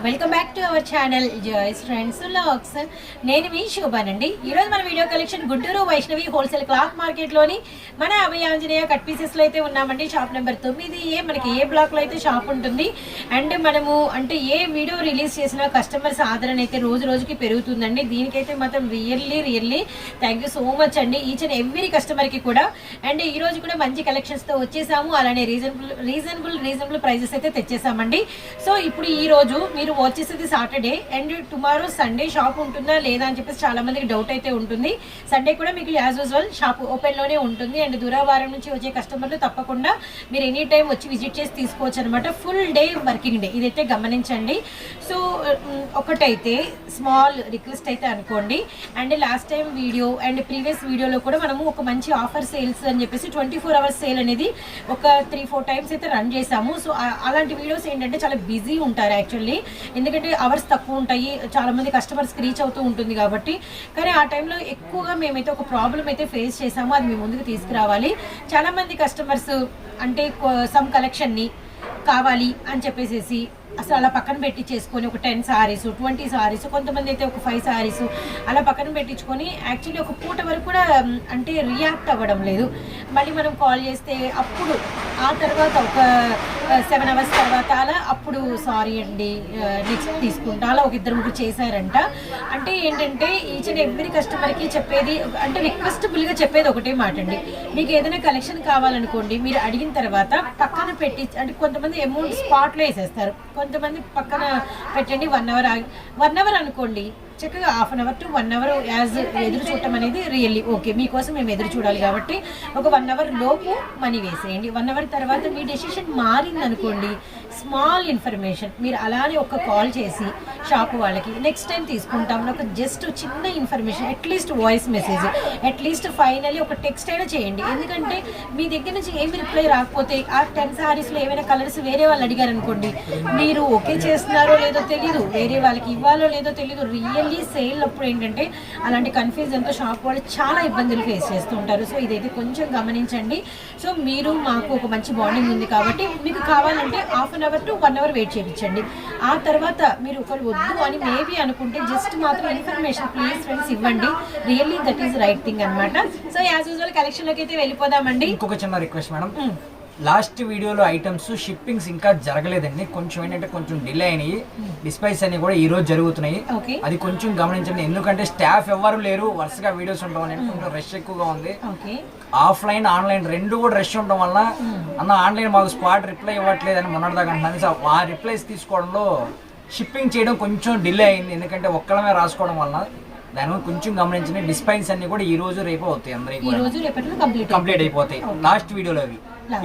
Welcome back to our channel Joyce friends లాక్స్ నేను మీ శోభానండి ఈరోజు మన video collection Guntur Vaishnavi wholesale cloth మార్కెట్లోని మన అభయ ఆంజనేయ కట్ పీసెస్లో అయితే ఉన్నామండి. షాప్ నెంబర్ తొమ్మిది ఏ మనకి ఏ బ్లాక్లో అయితే షాప్ ఉంటుంది. అండ్ మనము అంటే ఏ వీడియో రిలీజ్ చేసినా కస్టమర్స్ ఆదరణ అయితే రోజు రోజుకి పెరుగుతుందండి. దీనికైతే మాత్రం really really thank you so much అండి. ఈచ్ అండ్ ఎవ్రీ కస్టమర్కి కూడా. అండ్ ఈ రోజు కూడా మంచి కలెక్షన్స్తో వచ్చేసాము. అలానే రీజనబుల్ రీజనబుల్ రీజనబుల్ ప్రైజెస్ అయితే తెచ్చేసామండి. సో ఇప్పుడు ఈ రోజు మీరు వచ్చేసేది Saturday and tomorrow Sunday shop ఉంటుందా లేదా అని చెప్పేసి చాలా మందికి డౌట్ అయితే ఉంటుంది. సండే కూడా మీకు యాజ్ యూజువల్ షాప్ ఓపెన్లోనే ఉంటుంది. అండ్ దూరావారం నుంచి వచ్చే కస్టమర్లు తప్పకుండా మీరు ఎనీ టైం వచ్చి విజిట్ చేసి తీసుకోవచ్చు అనమాట ఫుల్ డే వర్కింగ్ డే ఇదైతే గమనించండి. సో ఒకటైతే స్మాల్ రిక్వెస్ట్ అయితే అనుకోండి. And last time video and previous వీడియోలో కూడా మనము ఒక మంచి ఆఫర్ సేల్స్ అని చెప్పేసి ట్వంటీ ఫోర్ అవర్స్ సేల్ అనేది ఒక త్రీ ఫోర్ టైమ్స్ అయితే రన్ చేసాము సో అలాంటి వీడియోస్ ఏంటంటే చాలా బిజీ ఉంటారు యాక్చువల్లీ ఎందుకంటే అవర్స్ తక్కువ ఉంటాయి చాలా మంది కస్టమర్స్కి రీచ్ అవుతూ ఉంటుంది కాబట్టి. కానీ ఆ టైంలో ఎక్కువగా మేమైతే ఒక ప్రాబ్లం అయితే ఫేస్ చేసాము అది మీ ముందుకు తీసుకురావాలి. చాలా మంది కస్టమర్స్ అంటే సమ్ కలెక్షన్ని కావాలి అని చెప్పేసేసి అసలు అలా పక్కన పెట్టి చేసుకొని ఒక టెన్ సారీస్ ట్వంటీ సారీస్ కొంతమంది అయితే ఒక ఫైవ్ సారీస్ అలా పక్కన పెట్టించుకొని యాక్చువల్లీ ఒక పూట వరకు కూడా అంటే రియాక్ట్ అవ్వడం లేదు. మళ్ళీ మనం కాల్ చేస్తే అప్పుడు ఆ తర్వాత ఒక సెవెన్ అవర్స్ తర్వాత అలా అప్పుడు సారీ అండి నెక్స్ట్ తీసుకుంటా. అలా ఒక ఇద్దరు ముగ్గురు చేశారంట. అంటే ఏంటంటే ఈచ్ అండ్ ఎవ్రీ కస్టమర్కి చెప్పేది అంటే రిక్వెస్టబుల్గా చెప్పేది ఒకటే మాట అండి. మీకు ఏదైనా కలెక్షన్ కావాలనుకోండి మీరు అడిగిన తర్వాత పక్కన పెట్టి అంటే కొంతమంది అమౌంట్ స్పాట్లో వేసేస్తారు. కొంతమంది పక్కన పెట్టండి వన్ అవర్ ఆగి వన్ అవర్ అనుకోండి చక్కగా half an hour to one hour as ఎదురు చూడటం అనేది రియల్లీ ఓకే మీకోసం మేము ఎదురు చూడాలి కాబట్టి ఒక వన్ అవర్ లోపు మనీ వేసేయండి. వన్ అవర్ తర్వాత మీ డెసిషన్ మారింది అనుకోండి స్మాల్ ఇన్ఫర్మేషన్. మీరు అలానే ఒక కాల్ చేసి షాప్ వాళ్ళకి నెక్స్ట్ టైం తీసుకుంటాం. ఒక జస్ట్ చిన్న information atleast voice message atleast finally ఒక టెక్స్ట్ అయినా చేయండి. ఎందుకంటే మీ దగ్గర నుంచి ఏమి రిప్లై రాకపోతే ఆ టెన్ సారీస్లో ఏమైనా కలర్స్ వేరే వాళ్ళు అడిగారు అనుకోండి మీరు ఓకే చేస్తున్నారో లేదో తెలియదు వేరే వాళ్ళకి ఇవ్వాలో లేదో తెలియదు రియల్లీ సేల్ అప్పుడు ఏంటంటే అలాంటి కన్ఫ్యూజన్తో షాప్ వాళ్ళు చాలా ఇబ్బందులు ఫేస్ చేస్తూ ఉంటారు. సో ఇదైతే కొంచెం గమనించండి. సో మీరు మాకు ఒక మంచి బాండింగ్ ఉంది కాబట్టి మీకు కావాలంటే half an hour to one hour wait చేయించండి. ఆ తర్వాత మీరు ఒకరు వద్దు అని మేబీ అనుకుంటే జస్ట్ మాత్రం ఇన్ఫర్మేషన్ ప్లీజ్ ఫ్రెండ్స్ ఇవ్వండి. Really that is right thing అన్నమాట. సో యాజ్ యూజువల్ కలెక్షన్లోకి అయితే వెళ్ళిపోదామండి. ఇంకొక చిన్న రిక్వెస్ట్ మేడం లాస్ట్ వీడియోలో ఐటమ్స్ షిప్పింగ్స్ ఇంకా జరగలేదండి. కొంచెం ఏంటంటే కొంచెం డిలే అయినాయి. డిస్పైస్ అన్ని కూడా ఈ రోజు జరుగుతున్నాయి. ఓకే అది కొంచెం గమనించండి. ఎందుకంటే స్టాఫ్ ఎవరు లేరు. వరుసగా వీడియోస్ ఉండడం అనేది కొంచెం రష్ ఎక్కువగా ఉంది. ఓకే ఆఫ్లైన్ ఆన్లైన్ రెండు కూడా రష్ ఉండడం వల్ల అన్న ఆన్లైన్ మాకు స్పాట్ రిప్లై ఇవ్వట్లేదు అని మొన్నటిదాకా అంటున్నాను. ఆ రిప్లైస్ తీసుకోవడంలో షిప్పింగ్ చేయడం కొంచెం డిలే అయింది. ఎందుకంటే ఒక్కడమే రాసుకోవడం వల్ల దాని కొంచెం గమనించండి. డిస్పైన్స్ అన్ని కూడా ఈ రోజు రేపు అవుతాయి అందరికి కంప్లీట్ అయిపోతాయి. లాస్ట్ వీడియోలో అవి.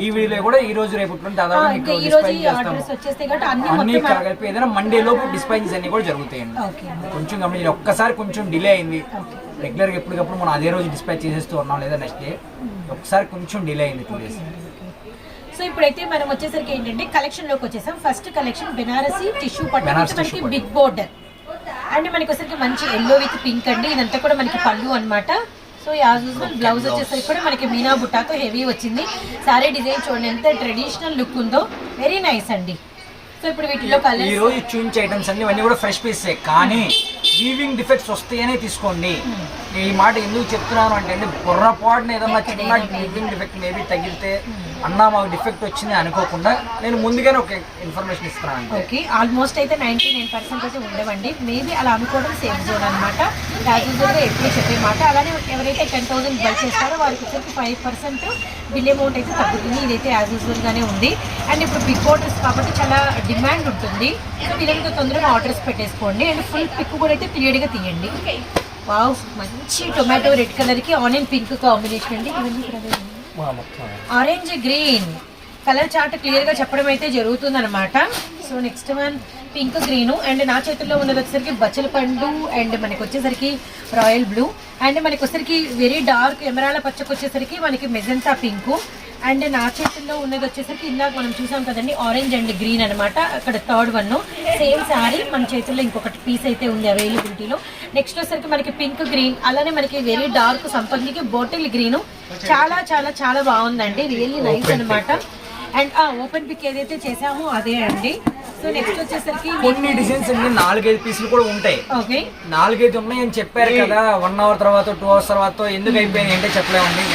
ఈ వీడియోలో కూడా ఈ రోజు రేపు అన్ని కలిపి ఏదైనా మండే లోపు డిస్పైన్స్ అన్ని కూడా జరుగుతాయండి. కొంచెం గమనించి ఒక్కసారి కొంచెం డిలే అయింది. ఓకే రెగ్యులర్గా ఎప్పటికప్పుడు మనం అదే రోజు డిస్పాచ్ చేసేస్తూ ఉన్నాం లేదా నెక్స్ట్ డే ఒకసారి కొంచెం డిలే అయింది టూ డేస్ సో ఇప్పుడైతే మనం వచ్చేసరికి ఏంటంటే కలెక్షన్లోకి వచ్చేసాం. ఫస్ట్ కలెక్షన్ బెనారసి టిష్యూ పట్టు మనకి. బిగ్ బోర్డర్ అండ్ మనకి వచ్చేసరికి మంచి ఎల్లో విత్ పింక్ అండి. ఇదంతా కూడా మనకి పళ్ళు అన్నమాట. సో యాజ్ యూజువల్ బ్లౌజ్ వచ్చేసరికి కూడా మనకి మీనా బుట్టాతో హెవీ వచ్చింది. సారీ డిజైన్ చూడండి ఎంత ట్రెడిషనల్ లుక్ ఉందో. వెరీ నైస్ అండి. సో ఇప్పుడు వీటిలో ఈ కలర్స్ రోజు చూపించే ఐటమ్స్ అన్ని కూడా ఫ్రెష్ పీసే కానీ వీవింగ్ డిఫెక్ట్స్ వస్తాయనే తీసుకోండి. నేను ఈ మాట ఎందుకు చెప్తున్నాను అంటే అండి పొర్రపాటున ఏదన్నా చిన్న వీవింగ్ డిఫెక్ట్ మేబీ తగిలితే అన్నా మాకు డిఫెక్ట్ వచ్చింది అనుకోకుండా నేను ముందుగానే ఒక ఇన్ఫర్మేషన్ ఇస్తున్నాను ఓకే ఆల్మోస్ట్ అయితే నైంటీ నైన్ పర్సెంట్ అయితే ఉండేవండి. మేబీ అలా అనుకోవడం సేఫ్ జోన్ అనమాట యాజ్ యూజువల్గా ఎప్పుడు చెప్పే మాట. అలానే ఎవరైతే టెన్ థౌసండ్ బై చేస్తారో వారికి వచ్చేసి ఫైవ్ పర్సెంట్ బిల్ అమౌంట్ అయితే తగ్గుతుంది. ఇదైతే యాజ్ యూజువల్గానే ఉంది. అండ్ ఇప్పుడు పిక్ ఆర్డర్స్ కాబట్టి చాలా డిమాండ్ ఉంటుంది. సో వీళ్ళంతా తొందరగా ఆర్డర్స్ పెట్టేసుకోండి. అండ్ ఫుల్ పిక్ కూడా అయితే క్లియర్గా తీయండి. వావ్ మంచి టొమాటో రెడ్ కలర్కి ఆనియన్ పింక్ కాంబినేషన్ అండి. ఇవన్నీ ఇక్కడ ఆరెంజ్ గ్రీన్ కలర్ చార్ట్ క్లియర్గా చెప్పడం అయితే జరుగుతుంది అనమాట so next one pink green and నా చేతుల్లో ఉన్నది వచ్చేసరికి బచ్చల పండు. అండ్ మనకి వచ్చేసరికి రాయల్ బ్లూ అండ్ మనకి వచ్చేసరికి వెరీ డార్క్ ఎమరాల పచ్చకు వచ్చేసరికి మనకి మెజంతా పింక్ అండ్ నా చేతుల్లో ఉన్నది వచ్చేసరికి ఇందాక మనం చూసాం కదండి ఆరెంజ్ అండ్ గ్రీన్ అన్నమాట. అక్కడ థర్డ్ వన్ సేమ్ శారీ మన చేతుల్లో ఇంకొకటి పీస్ అయితే ఉంది అవైలబిలిటీలో నెక్స్ట్ వచ్చేసరికి మనకి పింక్ గ్రీన్ అలానే మనకి వెరీ డార్క్ సంపంగికి బాటిల్ గ్రీన్ చాలా చాలా చాలా బాగుందండి. రియల్లీ నైస్ అన్నమాట. అండ్ ఓపెన్ పిక్ ఏదైతే చేసామో అదే అండి. సో నెక్స్ట్ వచ్చేసరికి కొన్ని డిజైన్స్ అండి నాలుగైదు పీసులు కూడా ఉంటాయి. ఓకే నాలుగైదు ఉన్నాయి అని చెప్పారు కదా వన్ అవర్ తర్వాత టూ అవర్స్ తర్వాత ఎందుకు అయిపోయినాయి అంటే చెప్పలేమండి.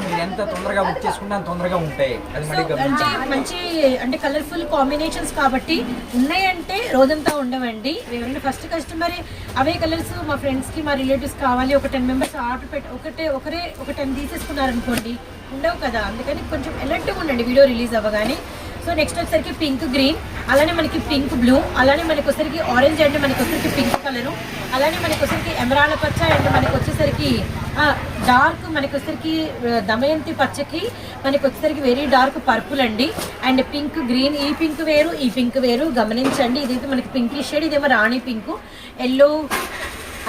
మీరు ఎంత తొందరగా బుక్ చేసుకుంటే అంత తొందరగా ఉంటాయి. అది మళ్ళీ అంటే మంచి అంటే కలర్ఫుల్ కాంబినేషన్స్ కాబట్టి ఉన్నాయంటే రోజంతా ఉండవండి. ఎవరైనా ఫస్ట్ కస్టమర్ అవే కలర్స్ మా ఫ్రెండ్స్కి మా రిలేటివ్స్ కావాలి. ఒక టెన్ మెంబర్స్ ఆర్డర్ పెట్టి ఒకటే ఒకరే ఒక టెన్ తీసేసుకున్నారనుకోండి ఉండవు కదా. అందుకని కొంచెం ఎలర్ట్గా ఉండండి. వీడియో రిలీజ్ అవ్వగానే. సో నెక్స్ట్ వచ్చేసరికి పింక్ గ్రీన్ అలానే మనకి పింక్ బ్లూ అలానే మనకి వచ్చరికి ఆరెంజ్ అండ్ మనకి వచ్చరికి పింక్ కలరు అలానే మనకి వచ్చరికి ఎమరాల పచ్చ అండ్ మనకి వచ్చేసరికి డార్క్ మనకి వచ్చేసరికి దమయంతి పచ్చకి మనకి వచ్చేసరికి వెరీ డార్క్ పర్పుల్ అండి. అండ్ పింక్ గ్రీన్ ఈ పింక్ వేరు ఈ పింక్ వేరు గమనించండి. ఇదైతే మనకి పింక్ షేడ్ ఇదేమో రాణి పింక్. ఎల్లో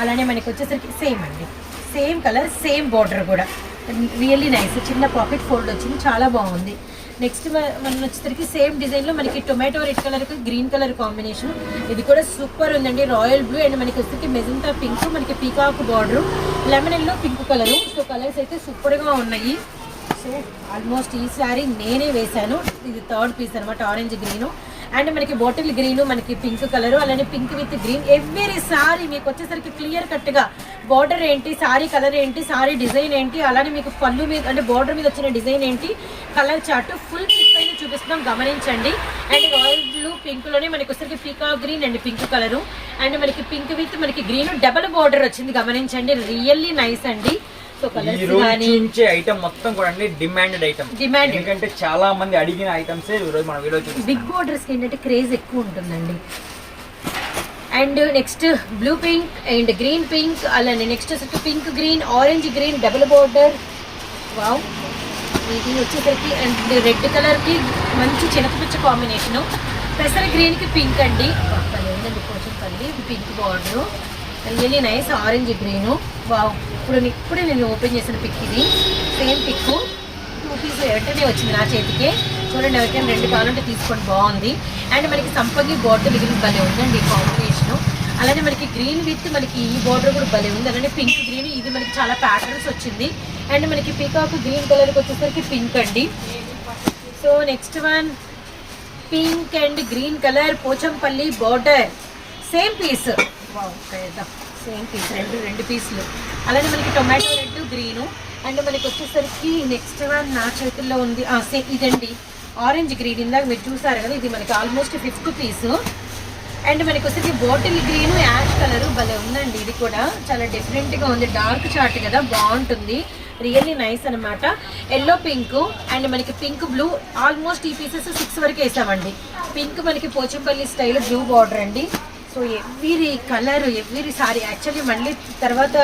అలానే మనకి వచ్చేసరికి సేమ్ అండి. సేమ్ కలర్ సేమ్ బార్డర్ కూడా. రియల్లీ నైస్ చిన్న పాకెట్ ఫోల్డ్ వచ్చింది చాలా బాగుంది. నెక్స్ట్ మనం వచ్చేసరికి సేమ్ డిజైన్లో మనకి tomato red colour green colour combination. ఇది కూడా సూపర్ ఉందండి. రాయల్ బ్లూ అండ్ మనకి వచ్చేసరికి మెజంతా పింక్ మనకి peacock border. Lemon yellow pink colour. So colours అయితే సూపర్గా ఉన్నాయి. సో ఆల్మోస్ట్ ఈ సారీ నేనే వేశాను. ఇది థర్డ్ పీస్ అనమాట ఆరెంజ్ గ్రీను. అండ్ మనకి బాటిల్ గ్రీన్ మనకి పింక్ కలర్ అలానే pink with green every sari మీకు వచ్చేసరికి క్లియర్ కట్గా బార్డర్ ఏంటి సారీ కలర్ ఏంటి సారీ డిజైన్ ఏంటి అలానే మీకు పళ్ళు మీద అంటే బార్డర్ మీద వచ్చిన డిజైన్ ఏంటి కలర్ చార్ట్ ఫుల్ పిక్ అయితే చూపిస్తున్నాం. గమనించండి. అండ్ రాయల్ బ్లూ పింక్లోనే మనకి వచ్చేసరికి peacock green and pink colour and మనకి పింక్ విత్ మనకి గ్రీన్ డబల్ బార్డర్ వచ్చింది. గమనించండి. రియల్లీ నైస్ అండి. ఈ రోజు చూపించే ఐటమ్ మొత్తం కూడా అండి డిమాండెడ్ ఐటమ్ Demanded. ఎందుకంటే చాలా మంది అడిగిన ఐటమ్స్ ఈ రోజు మన వీడియో చూపిస్తాం. బిగ్ బోర్డర్స్ ఏంటంటే క్రేజ్ ఎక్కువ ఉంటుందండి. And next blue pink and green pink అలానే నెక్స్ట్ వచ్చేసరికి pink green orange green double border wow ఇది వచ్చేసరికి అండ్ రెడ్ కలర్కి మంచి చినకపిచ్చ కాంబినేషను పెసర గ్రీన్కి పింక్ అండి. ఉందండి కొంచెం పల్లి. Pink border really nice orange green wow ఇప్పుడు ఇప్పుడే నేను ఓపెన్ చేసిన పిక్ ఇది. సేమ్ పిక్ టూ పీస్ వెంటనే వచ్చింది నా చేతికి. చూడండి ఎవరికైనా రెండు కావాలంటే తీసుకోండి బాగుంది. అండ్ మనకి సంపంగి బాటిల్ గ్రీన్ భలే ఉందండి ఈ కాంబినేషన్ అలానే మనకి గ్రీన్ విత్ మనకి ఈ బార్డర్ కూడా భలే ఉంది. అలానే పింక్ గ్రీన్ ఇది మనకి చాలా ప్యాటర్న్స్ వచ్చింది. అండ్ మనకి పీకాక్ గ్రీన్ కలర్కి వచ్చేసరికి పింక్ అండి. So next one pink and green colour Pochampally border same piece same piece రెండు రెండు పీసులు. అలానే మనకి టొమాటో రెడ్ గ్రీను. అండ్ మనకి వచ్చేసరికి నెక్స్ట్ వన్ నా చేతుల్లో ఉంది. ఆ, ఇదండి. Orange green. ఇందాక మీరు చూసారు కదా ఇది మనకి ఆల్మోస్ట్ ఫిఫ్త్ పీసు. అండ్ మనకి వచ్చేసి బాటిల్ గ్రీన్ యాష్ కలర్ భలే ఉందండి. ఇది కూడా చాలా డిఫరెంట్గా ఉంది. డార్క్ చార్ట్ కదా బాగుంటుంది. రియల్లీ నైస్ అనమాట ఎల్లో పింక్ అండ్ మనకి పింక్ బ్లూ ఆల్మోస్ట్ ఈ పీసెస్ సిక్స్ వరకు వేసామండి. పింక్ మనకి పోచంపల్లి స్టైల్ బ్లూ బార్డర్ అండి. So every colour every sari actually మళ్ళీ తర్వాత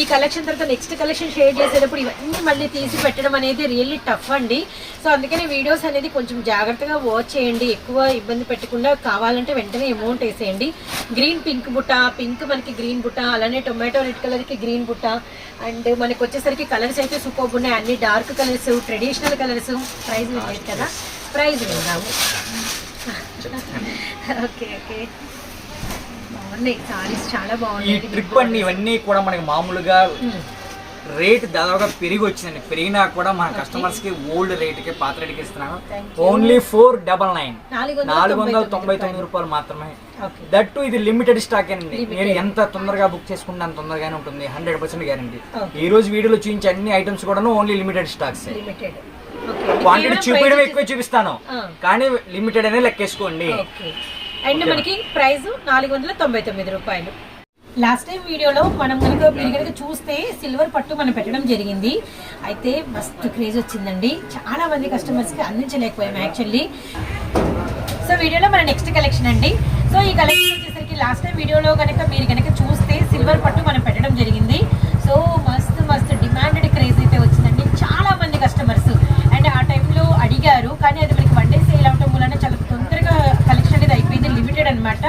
ఈ కలెక్షన్ తర్వాత నెక్స్ట్ కలెక్షన్ షేర్ చేసేటప్పుడు ఇవన్నీ మళ్ళీ తీసి పెట్టడం అనేది రియల్లీ టఫ్ అండి. సో అందుకని వీడియోస్ అనేది కొంచెం జాగ్రత్తగా వాచ్ చేయండి. ఎక్కువ ఇబ్బంది పెట్టకుండా కావాలంటే వెంటనే అమౌంట్ వేసేయండి. గ్రీన్ పింక్ బుట్ట పింక్ మనకి గ్రీన్ బుట్ట అలానే టొమాటో రెడ్ కలర్కి గ్రీన్ బుట్ట. అండ్ మనకి వచ్చేసరికి కలర్స్ అయితే సూపర్ ఉన్నాయి. అన్ని dark colours traditional colours price లేదు కదా? ప్రైజ్ విందాము ఓకే ఓకే బాగున్నాయి సారీస్ చాలా ఈ ట్రిప్ అండి ఇవన్నీ కూడా మనకి మామూలుగా రేట్ దాదాపుగా పెరిగి వచ్చిందండి పెరిగినా కూడా మన కస్టమర్స్కి ఓల్డ్ రేట్కి పాత రేట్కి ఇస్తున్నాను. ఓన్లీ ఫోర్ డబల్ నైన్ నాలుగు వందల తొంభై తొమ్మిది రూపాయలు మాత్రమే. దట్టు ఇది లిమిటెడ్ స్టాక్ అండి. మీరు ఎంత తొందరగా బుక్ చేసుకుంటే అంత తొందరగానే ఉంటుంది. Hundred percent guarantee. ఈ రోజు వీడియోలో చూపించే అన్ని ఐటమ్స్ కూడా ఓన్లీ లిమిటెడ్ స్టాక్స్ క్వాంటిటీ చూపించడం ఎక్కువ చూపిస్తాను. ఆ. కానీ లిమిటెడ్ అనే లెక్కేసుకోండి. అండ్ మనకి ప్రైస్ నాలుగు వందల తొంభై తొమ్మిది రూపాయలు. లాస్ట్ టైం వీడియోలో మనం కనుక మీరు కనుక చూస్తే సిల్వర్ పట్టు మనం పెట్టడం జరిగింది. అయితే మస్తు క్రేజ్ వచ్చిందండి. చాలా మంది కస్టమర్స్కి అందించలేకపోయాం యాక్చువల్లీ సో వీడియోలో మన నెక్స్ట్ కలెక్షన్ అండి. సో ఈ కలెక్షన్ వచ్చేసరికి లాస్ట్ టైం వీడియోలో కనుక మీరు కనుక చూస్తే సిల్వర్ పట్టు మనం పెట్టడం జరిగింది. సో మస్తు మస్తు డిమాండెడ్ క్రేజ్ అయితే వచ్చిందండి. చాలా మంది కస్టమర్స్ అండ్ ఆ టైంలో అడిగారు. కానీ అది మనకి వన్ డే సేల్ అవటం వలన చాలా తొందరగా కలెక్షన్ అనేది అయిపోయింది లిమిటెడ్ అనమాట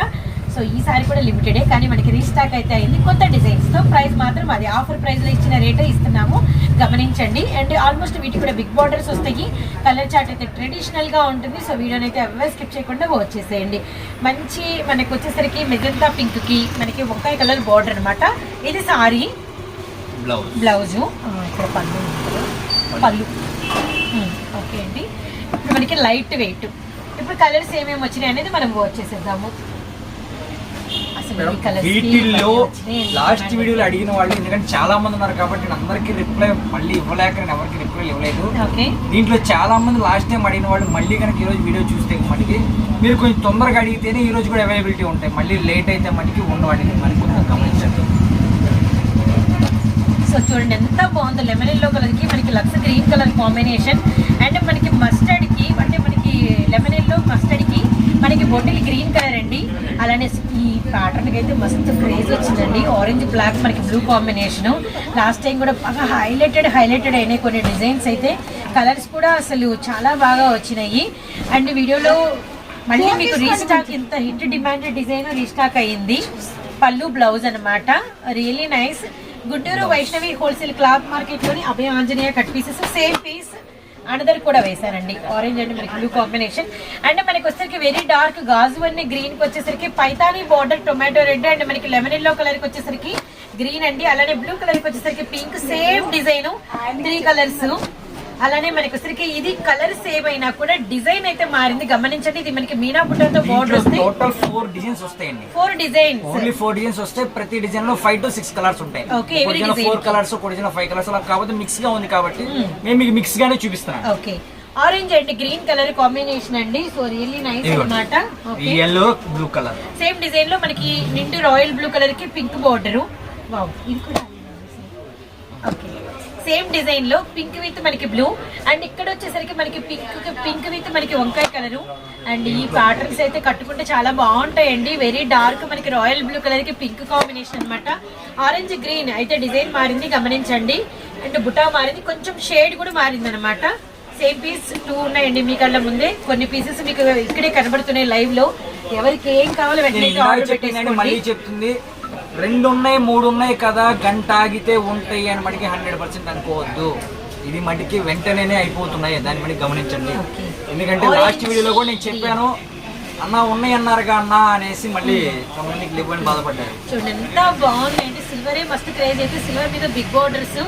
సో ఈసారి కూడా లిమిటెడే కానీ మనకి రీస్టాక్ అయితే అయింది. కొత్త డిజైన్స్తో ప్రైస్ మాత్రం అది ఆఫర్ ప్రైస్లో ఇచ్చిన రేటే ఇస్తున్నాము. గమనించండి. అండ్ ఆల్మోస్ట్ వీటికి కూడా బిగ్ బార్డర్స్ వస్తాయి. కలర్ చార్ట్ అయితే ట్రెడిషనల్గా ఉంటుంది. సో వీడియోని అయితే ఎవరు స్కిప్ చేయకుండా వచ్చేసేయండి. మంచి మనకి వచ్చేసరికి మెజంతా పింక్కి మనకి వంకాయ కలర్ బార్డర్ అనమాట ఇది సారీ. బ్లౌజ్ బ్లౌజు ఇక్కడ పళ్ళు. పళ్ళు. ఓకే అండి. ఇప్పుడు మనకి లైట్ వెయిట్ ఇప్పుడు కలర్స్ ఏమేమి వచ్చినాయి అనేది మనం వాచ్ చేసేద్దాము. వీటిల్లో. లాస్ట్ వీడియోలో అడిగిన వాళ్ళు ఎందుకంటే చాలా మంది ఉన్నారు కాబట్టి నేను అందరికీ రిప్లై మళ్ళీ ఇవ్వలేక నేను ఎవరికి రిప్లై ఇవ్వలేదు. దీంట్లో చాలా మంది లాస్ట్ టైం అడిగిన వాళ్ళు మళ్ళీ కనుక ఈరోజు వీడియో చూస్తే మనకి మీరు కొంచెం తొందరగా అడిగితేనే ఈ రోజు కూడా అవైలబిలిటీ ఉంటాయి. మళ్ళీ లేట్ అయితే మనకి మరి కొంచెం గమనించండి. సో చూడండి ఎంత బాగుందో లెమన్ ఎల్లో కలర్కి మనకి lux green colour combination and మనకి మస్టర్డ్కి అంటే మనకి లెమన్ ఎల్లో మస్టర్డ్కి మనకి బొట్టిల్ గ్రీన్ కలర్ అండి. అలానే ఈ ప్యాటర్న్కి అయితే మస్తు క్రేజ్ వచ్చిందండి. ఆరెంజ్ బ్లాక్ మనకి బ్లూ కాంబినేషన్ లాస్ట్ టైం కూడా బాగా హైలైటెడ్ హైలైటెడ్ అయినాయి కొన్ని డిజైన్స్ అయితే. కలర్స్ కూడా అసలు చాలా బాగా వచ్చినాయి. అండ్ వీడియోలో మళ్ళీ మీకు రీస్టాక్ ఇంత హిట్ డిమాండ్ డిజైన్ రీస్టాక్ అయ్యింది పళ్ళు బ్లౌజ్ అన్నమాట. Really nice Guntur Vaishnavi wholesale cloth మార్కెట్లోని Abhaya Anjaneya cut pieces same piece another కూడా వేశారండి ఆరెంజ్ అండ్ మనకి బ్లూ కాంబినేషన్ అండ్ మనకి వచ్చేసరికి వెరీ డార్క్ గాజు అన్ని గ్రీన్కి వచ్చేసరికి Paithani border tomato red and మనకి లెమన్ ఎల్లో కలర్కి వచ్చేసరికి గ్రీన్ అండి. అలానే బ్లూ కలర్కి వచ్చేసరికి pink same design three colours అలానే మనకి వచ్చేసరికి ఇది కలర్ సేమ్ అయినా కూడా డిజైన్ అయితే మారింది. గమనించండి ఇది మనకి మీనా బుట్టతో బోర్డర్ వస్తాయి టోటల్ ఫోర్ డిజైన్స్ వస్తాయండి. Four designs only four designs వస్తే ప్రతి డిజైన్లో ఫైవ్ టు సిక్స్ కలర్స్ ఉంటాయి. Design. ఫోర్. కలర్స్ ఒక డిజైన్ ఫైవ్ కలర్స్ అలా కాకపోతే మిక్స్గా ఉంది కాబట్టి నేను మీకు మిక్స్ గానే చూపిస్తాను okay orange and green colour combination అండి. So really nice okay yellow blue colour same డిజైన్లో మనకి నిండు రాయల్ బ్లూ కలర్కి పింక్ బార్డర్ వావ్ ఇది కూడా ఓకే సేమ్ డిజైన్లో పింక్ విత్ మనకి బ్లూ. అండ్ ఇక్కడ వచ్చేసరికి మనకి పింక్ పింక్ విత్ మనకి వంకాయ కలర్. అండ్ ఈ ప్యాటర్న్స్ అయితే కట్టుకుంటే చాలా బాగుంటాయండి. వెరీ డార్క్ మనకి రాయల్ బ్లూ కలర్కి పింక్ కాంబినేషన్ అన్నమాట. ఆరెంజ్ గ్రీన్ అయితే డిజైన్ మారింది గమనించండి. అండ్ బుటా మారింది కొంచెం షేడ్ కూడా మారింది అనమాట సేమ్ పీస్ టూ ఉన్నాయండి మీ కళ్ళ ముందే. కొన్ని పీసెస్ మీకు ఇక్కడే కనబడుతున్నాయి లైవ్లో. ఎవరికి ఏం కావాలో వెంటనే ఆర్డర్ మళ్ళీ పెట్టేసుకోండి చెప్తుంది. రెండు ఉన్నాయి మూడు ఉన్నాయి కదా గంట ఆగితే ఉంటాయి అని మటుకి హండ్రెడ్ పర్సెంట్ అనుకోవద్దు. ఇది మటుకి వెంటనే అయిపోతున్నాయి దాన్ని మటుకు గమనించండి. ఎందుకంటే లాస్ట్ వీడియోలో కూడా నేను చెప్పాను అన్న ఉన్నాయి అన్నారుగా అన్న అనేసి మళ్ళీ కొంతమందికి లేవని బాధపడ్డారు. చూడండి ఎంత బాగుందండి సిల్వరే మస్తు క్రేజ్ అయితే. సిల్వర్ మీద బిగ్ బార్డర్స్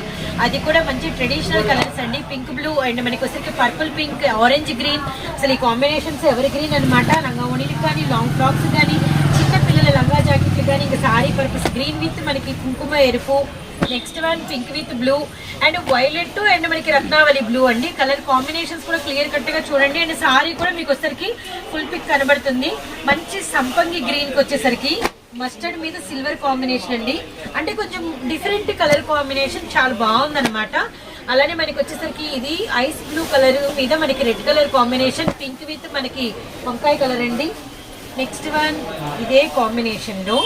అది కూడా మంచి ట్రెడిషనల్ కలర్స్ అండి. పింక్ బ్లూ అండ్ మనకి వచ్చేసరికి పర్పుల్ పింక్ ఆరెంజ్ గ్రీన్ అసలు ఈ కాంబినేషన్స్ ఎవరి గ్రీన్ అనమాట లంగా ఓణీలు కానీ లాంగ్ ఫ్రాక్స్ కానీ చిన్న కానీ ఇంకా సారీ పర్పస్ గ్రీన్ విత్ మనకి కుంకుమ ఎరుపు next one pink with blue and violet and మనకి రత్నావళి బ్లూ అండి. కలర్ కాంబినేషన్స్ కూడా క్లియర్ కట్గా చూడండి. అండ్ సారీ కూడా మీకు వచ్చేసరికి ఫుల్ పిక్ కనబడుతుంది. మంచి సంపంగి గ్రీన్కి వచ్చేసరికి మస్టర్డ్ మీద సిల్వర్ కాంబినేషన్ అండి. అంటే కొంచెం డిఫరెంట్ కలర్ కాంబినేషన్ చాలా బాగుందన్నమాట. అలానే మనకి వచ్చేసరికి ఇది ఐస్ బ్లూ కలర్ మీద మనకి red colour combination pink with మనకి వంకాయ కలర్ అండి. నెక్స్ట్ వన్ ఇదే కాంబినేషన్లో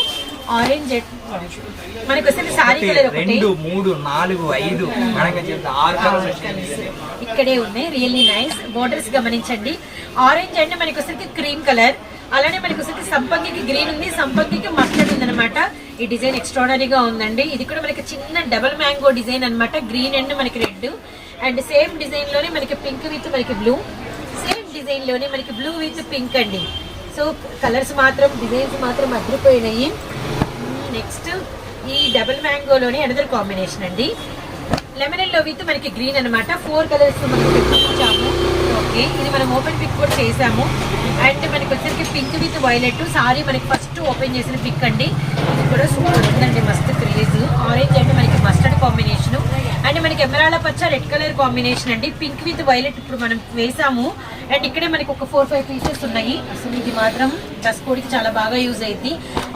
ఆరెంజ్ మనకి వచ్చేసరికి సారీ కలర్ ఒకటి. రెండు మూడు నాలుగు ఐదు. ఇక్కడే ఉన్నాయి రియల్లీ నైస్ బోర్డర్స్ గమనించండి. ఆరెంజ్ అంటే మనకి వచ్చేసరికి క్రీమ్ కలర్ అలానే మనకి వచ్చేసరికి సంపంగికి గ్రీన్ ఉంది సంపంగికి మస్టర్డ్ ఉంది అనమాట ఈ డిజైన్ ఎక్స్ట్రాడనరీగా ఉందండి. ఇది కూడా మనకి చిన్న డబల్ మ్యాంగో డిజైన్ అన్నమాట. గ్రీన్ అండ్ మనకి రెడ్ అండ్ సేమ్ డిజైన్లోనే మనకి పింక్ విత్ మనకి బ్లూ సేమ్ డిజైన్లోనే మనకి బ్లూ విత్ పింక్ అండి. సో కలర్స్ మాత్రం డిజైన్స్ మాత్రం అదిరిపోయినాయి. నెక్స్ట్ ఈ డబుల్ మ్యాంగోలోనే అనదర్ కాంబినేషన్ అండి. లెమన్లో విత్ మనకి గ్రీన్ అన్నమాట. ఫోర్ కలర్స్ మనకి పెట్టించాము ఇది మనం ఓపెన్ పిక్ కూడా చేసాము. అండ్ మనకి వచ్చేసరికి పింక్ విత్ వైలెట్ సారీ మనకి ఫస్ట్ ఓపెన్ చేసిన పిక్ అండి. ఇది కూడా సూపర్ ఉందండి మస్తు క్రేజ్ ఆరెంజ్ అంటే మనకి మస్టర్డ్ కాంబినేషన్ అండ్ మనకి ఎమరాల పచ్చ రెడ్ కలర్ కాంబినేషన్ అండి. పింక్ విత్ వైలెట్ ఇప్పుడు మనం వేసాము. అండ్ ఇక్కడే మనకి ఒక ఫోర్ ఫైవ్ పీసెస్ ఉన్నాయి. అసలు ఇది మాత్రం డ్రెస్ కోడ్కి చాలా బాగా యూజ్ అయింది.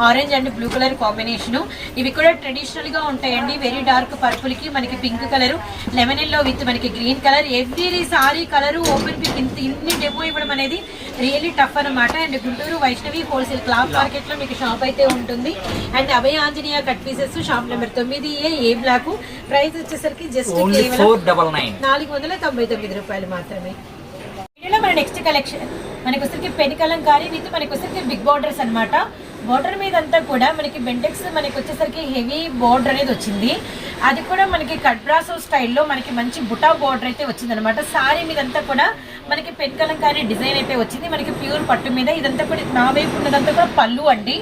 Orange and blue colour combination ఇవి కూడా ట్రెడిషనల్గా ఉంటాయండి. వెరీ డార్క్ పర్పుల్కి మనకి pink colour lemon yellow with మనకి green colour every sari colour open pick ఇంత ఇన్ని డెమో ఇవ్వడం అనేది రియల్లీ టఫ్ అన్నమాట. And Guntur Vaishnavi wholesale cloth మార్కెట్లో మీకు షాప్ అయితే ఉంటుంది. And Abhaya Anjaneya cut pieces shop number తొమ్మిది ఏ ఏ బ్లాక్ ప్రైస్ వచ్చేసరికి జస్ట్ కేవలం నాలుగు వందల తొంభై తొమ్మిది రూపాయలు మాత్రమే. వీడియోలో మన నెక్స్ట్ కలెక్షన్ మనకి వచ్చరికి పెన్ కలంకారీ విత్ మనకి వచ్చరికి బిగ్ బార్డర్స్ అన్నమాట. బార్డర్ మీద అంతా కూడా మనకి బెంటెక్స్ మనకి వచ్చేసరికి హెవీ బార్డర్ అనేది వచ్చింది. అది కూడా మనకి కట్బ్రాసో స్టైల్లో మనకి మంచి బుటా బార్డర్ అయితే వచ్చింది అనమాట సారీ మీద అంతా కూడా మనకి పెన్ కలంకారీ డిజైన్ అయితే వచ్చింది. మనకి ప్యూర్ పట్టు మీద ఇదంతా కూడా నా వైపు ఉన్నదంతా కూడా పళ్ళు అండి.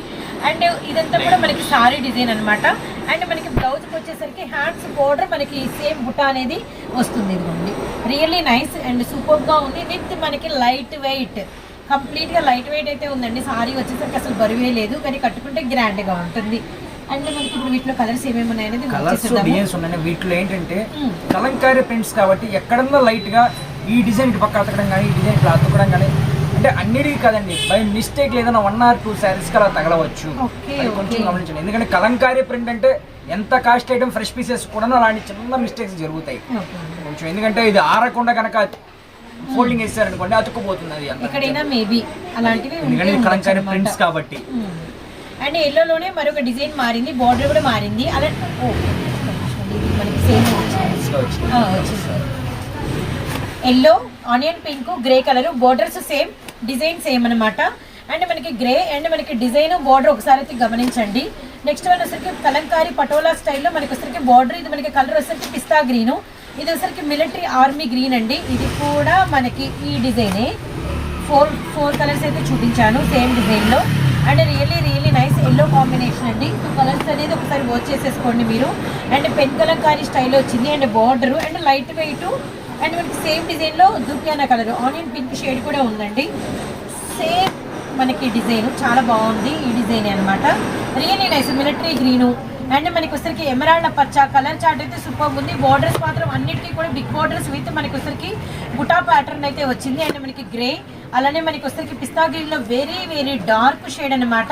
అండ్ ఇదంతా కూడా మనకి సారీ డిజైన్ అన్నమాట. అండ్ మనకి బ్లౌజ్ వచ్చేసరికి హ్యాండ్స్ బోర్డర్ మనకి సేమ్ బుట్ట అనేది వస్తుంది ఇదిగోండి. రియల్లీ నైస్ అండ్ సూపర్గా ఉంది. విత్ మనకి లైట్ వెయిట్ కంప్లీట్గా లైట్ వెయిట్ అయితే ఉందండి. సారీ వచ్చేసరికి అసలు బరువే లేదు. కానీ కట్టుకుంటే గ్రాండ్గా ఉంటుంది. అండ్ మనకి ఇప్పుడు వీటిలో కలర్స్ ఏమేమి ఉన్నాయి అనేది కలర్స్ చూద్దాము. డిజైన్స్ ఉన్నాయి. వీటిలో ఏంటంటే మ్మ్. కలంకారీ ప్రింట్స్ కాబట్టి ఎక్కడన్నా లైట్గా ఈ డిజైన్ ఇటు పక్క అతకడం కానీ ఈ డిజైన్ ఇట్లా అతకడం కానీ అంటే అన్నిటికీ కదండి బై మిస్టేక్ ఏదైనా వన్ ఆర్ టూ శారీస్ అలా తగలవచ్చు కొంచెం. గమనించండి ఎందుకంటే కలంకారీ ప్రింట్ అంటే ఎంత కాస్ట్ ఐటమ్ ఫ్రెష్ పీసెస్ కూడా అలాంటి చిన్న మిస్టేక్స్ జరుగుతాయి. కొంచెం ఎందుకంటే ఇది ఆరకుండా కనుక ఫోల్డింగ్ వేస్తారనుకోండి అతుక్కుపోతుంది అది ఎక్కడైనా మేబీ అలాంటివి ఎందుకంటే కలంకారీ. ప్రింట్స్ కాబట్టి. అండ్ ఎల్లోలోనే మరొక డిజైన్ మారింది బార్డర్ కూడా మారింది అలా మనకి సేమ్. వచ్చింది yellow onion pink grey colour borders same design same and మనకి గ్రే అండ్ మనకి డిజైన్ బార్డర్ ఒకసారి అయితే గమనించండి. నెక్స్ట్ వన్ వచ్చరికి కలంకారీ పటోలా స్టైల్లో మనకి వచ్చరికి బార్డర్ ఇది మనకి కలర్ వచ్చరికి పిస్తా గ్రీను. ఇది వచ్చరికి మిలిటరీ ఆర్మీ గ్రీన్ అండి. ఇది కూడా మనకి ఈ డిజైనే. ఫోర్ ఫోర్ కలర్స్ అయితే చూపించాను సేమ్ డిజైన్లో. And really really nice yellow combination అండి. టూ కలర్స్ అనేది ఒకసారి వాచ్ చేసేసుకోండి మీరు. అండ్ పెన్ కలంకారీ స్టైల్ వచ్చింది. And border and light weight and మనకి సేమ్ డిజైన్లో దుర్గానా కలర్ ఆనియన్ పింక్ షేడ్ కూడా ఉందండి. సేమ్ మనకి డిజైన్ చాలా బాగుంది ఈ డిజైన్ అన్నమాట. Really nice military green and మనకి వచ్చరికి ఎమరాల్డ్ పచ్చ కలర్ చార్ట్ అయితే సూపర్ ఉంది. బార్డర్స్ మాత్రం అన్నిటికీ కూడా బిగ్ బార్డర్స్ విత్ మనకి వచ్చరికి బుటా ప్యాటర్న్ అయితే వచ్చింది. అండ్ మనకి గ్రే అలానే మనకి వస్తే పిస్తా గ్రీన్లో వెరీ వెరీ డార్క్ షేడ్ అనమాట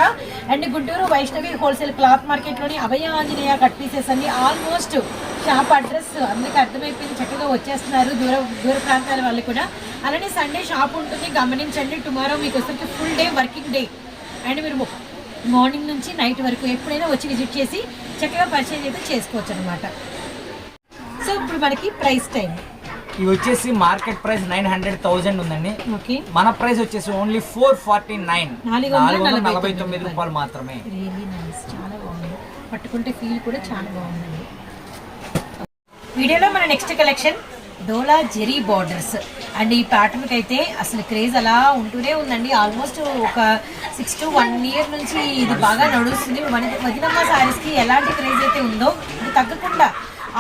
and Guntur Vaishnavi wholesale cloth మార్కెట్లోని Abhaya Anjaneya cut pieces అన్ని ఆల్మోస్ట్ షాప్ అడ్రస్ అందరికీ అర్థమైపోయింది చక్కగా వచ్చేస్తున్నారు దూర దూర ప్రాంతాల వాళ్ళు కూడా. అలానే సండే షాప్ ఉంటుంది గమనించండి. టుమారో మీకు వస్తే full day working day and మీరు మార్నింగ్ నుంచి నైట్ వరకు ఎప్పుడైనా వచ్చి విజిట్ చేసి చక్కగా పర్చేజ్ అయితే చేసుకోవచ్చు అనమాట సో ఇప్పుడు మనకి ప్రైస్ టైం ఇవి వచ్చేసి market price nine hundred thousand ఉందండి. ఓకే. మన ప్రైస్ వచ్చేసి ఓన్లీ ఫోర్ ఫార్టీ నైన్. నాలుగు వందల నలభై తొమ్మిది రూపాయలు మాత్రమే. చాలా బాగుంది. పట్టుకుంటే ఫీల్ కూడా చాలా బాగుందండి. వీడియోలో మన next collection Dola zari borders. And ఈ ప్యాటర్న్కి అయితే అసలు క్రేజ్ అలా ఉంటూనే ఉందండి. ఆల్మోస్ట్ ఒక సిక్స్ టు వన్ ఇయర్ నుంచి ఇది బాగా నడుస్తుంది. వదినమ్మ శారీస్కి ఎలాంటి క్రేజ్ అయితే ఉందో ఇది తగ్గకుండా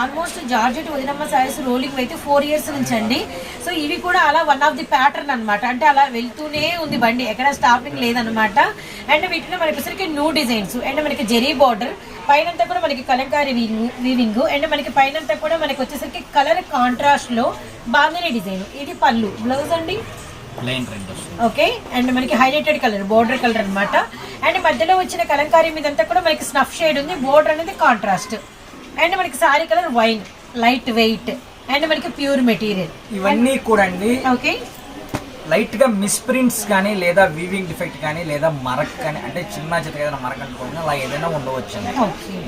ఆల్మోస్ట్ జార్జెట్ వదినమ్మ శారీస్ రోలింగ్ అయితే ఫోర్ ఇయర్స్ నుంచి అండి. సో ఇవి కూడా అలా వన్ ఆఫ్ ది ప్యాటర్న్ అన్నమాట. అంటే అలా వెళ్తూనే ఉంది బండి. ఎక్కడ స్టాపింగ్ లేదనమాట అండ్ వీటిలో మనకి వచ్చరికి న్యూ డిజైన్స్ అండ్ మనకి జెరీ బార్డర్ పైనంతా కూడా మనకి కలంకారీ వీవింగ్ అండ్ మనకి పైనంతా కూడా మనకి వచ్చేసరికి కలర్ కాంట్రాస్ట్లో బాగానే డిజైన్ ఇది పళ్ళు. బ్లౌజ్ అండి? ఓకే అండ్ మనకి హైలైటెడ్ కలర్ బోర్డర్ కలర్ అన్నమాట. అండ్ మధ్యలో వచ్చిన కలంకారీ మీదంతా కూడా మనకి స్నఫ్ షేడ్ ఉంది. బోర్డర్ అనేది కాంట్రాస్ట్ అండ్ మనకి sari colour wine light weight and మనకి ప్యూర్ మెటీరియల్. ఇవన్నీ కూడా అండి ఓకే. లైట్గా మిస్ప్రింట్స్ కానీ లేదా వీవింగ్ డిఫెక్ట్ కానీ లేదా మరక్ కానీ అంటే చిన్న చితక ఏదైనా మరక అనుకోండి అలా ఏదైనా ఉండవచ్చు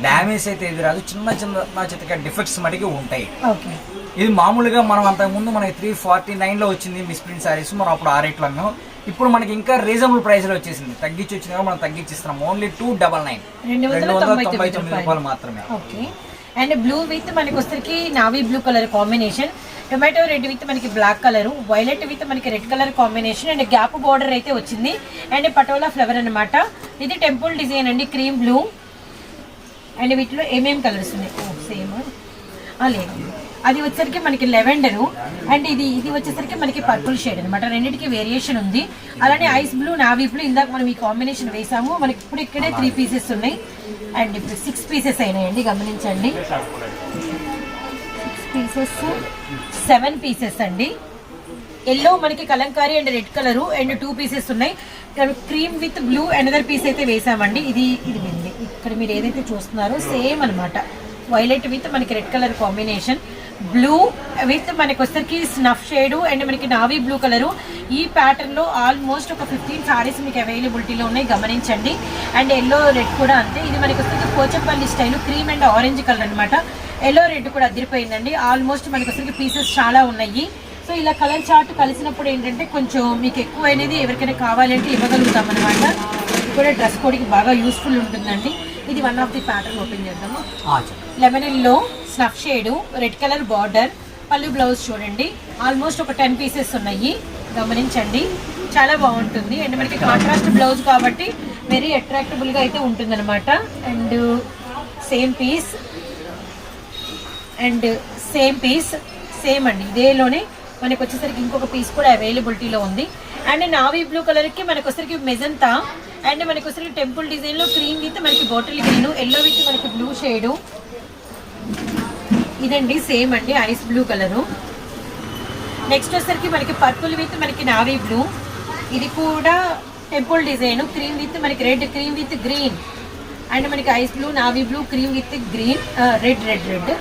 డ్యామేజ్ అయితే ఇది రాదు చిన్న చిన్న చితక డిఫెక్ట్స్ మటుకి ఉంటాయి. ఇది మామూలుగా మనం అంతకుముందు మనకి త్రీ ఫార్టీ నైన్లో వచ్చింది మిస్ప్రింట్ సారీస్ మనం అప్పుడు ఆ రేట్లో అమ్మాం. ఇప్పుడు మనకి ఇంకా రీజనబుల్ ప్రైస్లో వచ్చేసింది. తగ్గించి వచ్చింది కాబట్టి మనం తగ్గించి ఇస్తున్నాం. ఓన్లీ టూ డబల్ నైన్ రెండు వందల తొంభై తొమ్మిది రూపాయలు. మాత్రమే. అండ్ బ్లూ విత్ మనకి వచ్చరికి navy blue colour combination. Tomato red with మనకి బ్లాక్ కలర్. వైలెట్ విత్ మనకి red colour combination. And gap border అయితే వచ్చింది. అండ్ పటోలా ఫ్లవర్ అన్నమాట. ఇది టెంపుల్ డిజైన్ అండి క్రీమ్ బ్లూ. అండ్ వీటిలో ఏమేమి కలర్స్ ఉన్నాయి? సేమ్. లేదు. అది వచ్చేసరికి మనకి లెవెండర్. అండ్ ఇది ఇది వచ్చేసరికి మనకి పర్పుల్ షేడ్ అనమాట రెండింటికి వేరియేషన్ ఉంది. అలానే ఐస్ బ్లూ నావీ బ్లూ ఇందాక మనం ఈ కాంబినేషన్ వేసాము. మనకి ఇప్పుడు ఇక్కడే త్రీ పీసెస్ ఉన్నాయి. అండ్ ఇప్పుడు సిక్స్ పీసెస్ అయినాయండి గమనించండి. సిక్స్ పీసెస్ సెవెన్ పీసెస్ అండి. ఎల్లో మనకి Kalamkari and red colour. And two pieces ఉన్నాయి. Cream with blue another piece అయితే వేసామండి. ఇది ఇది ఇక్కడ మీరు ఏదైతే చూస్తున్నారో సేమ్ అనమాట వైలెట్ విత్ మనకి red colour combination. Blue with మనకి వచ్చరికి స్నఫ్ షేడ్ అండ్ మనకి నావీ బ్లూ కలరు ఈ ప్యాటర్న్లో ఆల్మోస్ట్ ఒక ఫిఫ్టీన్ సారీస్ మీకు అవైలబిలిటీలో ఉన్నాయి గమనించండి. అండ్ ఎల్లో రెడ్ కూడా అంతే. ఇది మనకి వచ్చరికి Pochampally style cream and orange colour అన్నమాట. ఎల్లో రెడ్ కూడా అదిరిపోయిందండి. ఆల్మోస్ట్ మనకి వచ్చరికి పీసెస్ చాలా ఉన్నాయి. సో ఇలా కలర్ చార్ట్ కలిసినప్పుడు ఏంటంటే కొంచెం మీకు ఎక్కువ అనేది ఎవరికైనా కావాలంటే ఇవ్వగలుగుతాం అనమాట ఇది కూడా డ్రెస్ కోడ్కి బాగా యూస్ఫుల్ ఉంటుందండి. ఇది one of the pattern open చేద్దాము. Lemon yellow snuff shade red colour border pallu blouse చూడండి. ఆల్మోస్ట్ ఒక టెన్ పీసెస్ ఉన్నాయి. గమనించండి. చాలా బాగుంటుంది. అండ్ మనకి కాంట్రాస్ట్ బ్లౌజ్ కాబట్టి వెరీ అట్రాక్టబుల్గా అయితే ఉంటుంది అనమాట and same piece. And same piece same అండి. ఇదేలోనే మనకు వచ్చేసరికి ఇంకొక పీస్ కూడా అవైలబిలిటీలో ఉంది. అండ్ నావీ బ్లూ కలర్కి మనకు వచ్చేసరికి మెజంతా. అండ్ మనకు వచ్చేసరికి టెంపుల్ డిజైన్లో క్రీమ్ విత్ మనకి బాటిల్ గ్రీన్ ఎల్లో విత్ మనకి బ్లూ షేడు. ఇదండి సేమ్ అండి ఐస్ బ్లూ కలరు. నెక్స్ట్ వచ్చేసరికి మనకి పర్పుల్ విత్ మనకి నావీ బ్లూ. ఇది కూడా టెంపుల్ డిజైన్ క్రీమ్ విత్ మనకి red cream with green. And మనకి ice blue navy blue cream with green red red red.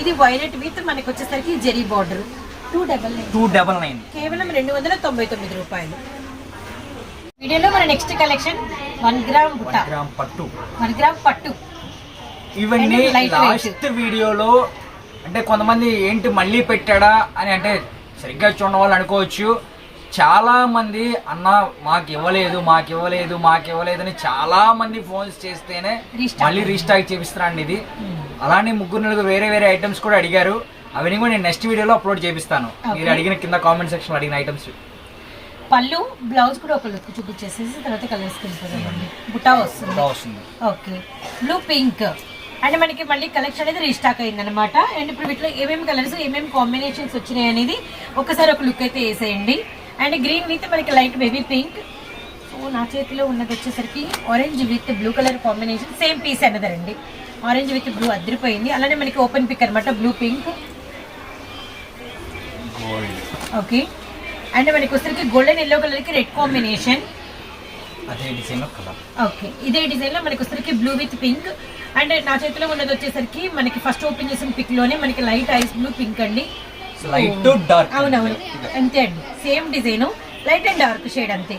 ఇది వైలెట్ విత్ మనకి వచ్చేసరికి zari border. Two double nine two double nine కేవలం రెండు వందల తొంభై తొమ్మిది రూపాయలు. వీడియోలో మన నెక్స్ట్ కలెక్షన్ వన్ గ్రామ్ పట్టు. వన్ గ్రామ్ పట్టు. ఇవన్నీ. లాస్ట్ వీడియోలో అంటే కొంతమంది ఏంటి మళ్ళీ పెట్టాడా అని అంటే సరిగ్గా చూడడం వాళ్ళు అనుకోవచ్చు. చాలా మంది అన్న మాకు ఇవ్వలేదు మాకు ఇవ్వలేదు మాకు ఇవ్వలేదు అని చాలా మంది ఫోన్స్ చేస్తేనే. మళ్ళీ రీస్టాక్ చేపిస్తున్నాను ఇది. అలానే ముగ్గురు నలుగురు వేరే వేరే ఐటమ్స్ కూడా అడిగారు. అవన్నీ కూడా నేను నెక్స్ట్ వీడియోలో అప్లోడ్ చేపిస్తాను. మీరు. అడిగిన కింద కామెంట్ సెక్షన్ అడిగిన ఐటమ్స్ పళ్ళు బ్లౌజ్ కూడా ఒక లుక్ చూపించేసేసి తర్వాత వెళ్ళిపోదామండి బుట్టా వస్తుంది. ఓకే బ్లూ పింక్ అంటే మనకి మళ్ళీ కలెక్షన్ అనేది రీస్టాక్ అయింది అనమాట అండ్ ఇప్పుడు వీటిలో ఏమేమి కలర్స్ ఏమేమి కాంబినేషన్స్ వచ్చినాయి అనేది ఒకసారి ఒక లుక్ అయితే వేసేయండి. అండ్ గ్రీన్ విత్ మనకి లైట్ బేబీ పింక్ సో నా చేతిలో ఉన్నది వచ్చేసరికి orange with blue colour combination same piece అన్నదండి orange with blue అదిరిపోయింది. అలానే మనకి ఓపెన్ పిక్ అనమాట బ్లూ పింక్ ఓకే అండ్ మనకి వచ్చేసరికి గోల్డెన్ ఎల్లో కలర్కి రెడ్ కాంబినేషన్ అదే డిజైన్ కలర్. ఓకే ఇదే డిజైన్లో మనకి వచ్చేసరికి బ్లూ విత్ పింక్ అండ్ నా చేతిలో ఉన్నది వచ్చేసరికి మనకి ఫస్ట్ ఓపెన్ చేసిన పిక్లోనే మనకి లైట్ ఐస్ బ్లూ పింక్ అండి. లైట్ టు డార్క్ అవునవును అంతే అండి. Same design light and dark shade అంతే.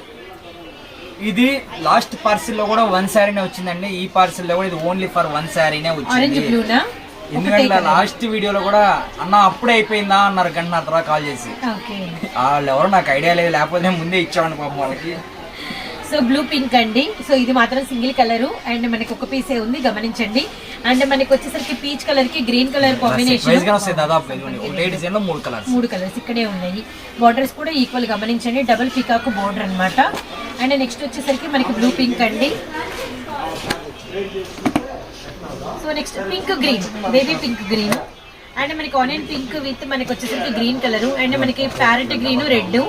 ఇది లాస్ట్ పార్సిల్లో కూడా వన్ శారీనే వచ్చిందండి. ఈ పార్సిల్లో కూడా ఇది ఓన్లీ ఫర్ వన్ శారీనే ఆరెంజ్ వచ్చింది. బ్లూనా ఎందుకంటే లాస్ట్ వీడియోలో కూడా అన్న అప్పుడే అయిపోయిందా? అన్నారు గంట తర్వాత కాల్ చేసి. వాళ్ళు ఎవరో నాకు ఐడియా లేదు లేకపోతే ముందే ఇచ్చామని పాపం వాళ్ళకి. సో బ్లూ పింక్ అండి. సో ఇది మాత్రం సింగిల్ కలర్. అండ్ మనకి ఒక పీసే ఉంది గమనించండి. అండ్ మనకి వచ్చేసరికి పీచ్ కలర్కి గ్రీన్ కలర్ కాంబినేషన్ మూడు కలర్స్ ఇక్కడే ఉన్నాయి. బార్డర్స్ కూడా ఈక్వల్ గమనించండి. డబుల్ పికాక్ బార్డర్ అన్నమాట. అండ్ నెక్స్ట్ వచ్చేసరికి మనకి బ్లూ పింక్ అండి. So next pink green baby pink green and మనకి ఆనియన్ పింక్ విత్ మనకి వచ్చేసరికి గ్రీన్ కలర్ అండ్ మనకి parrot green red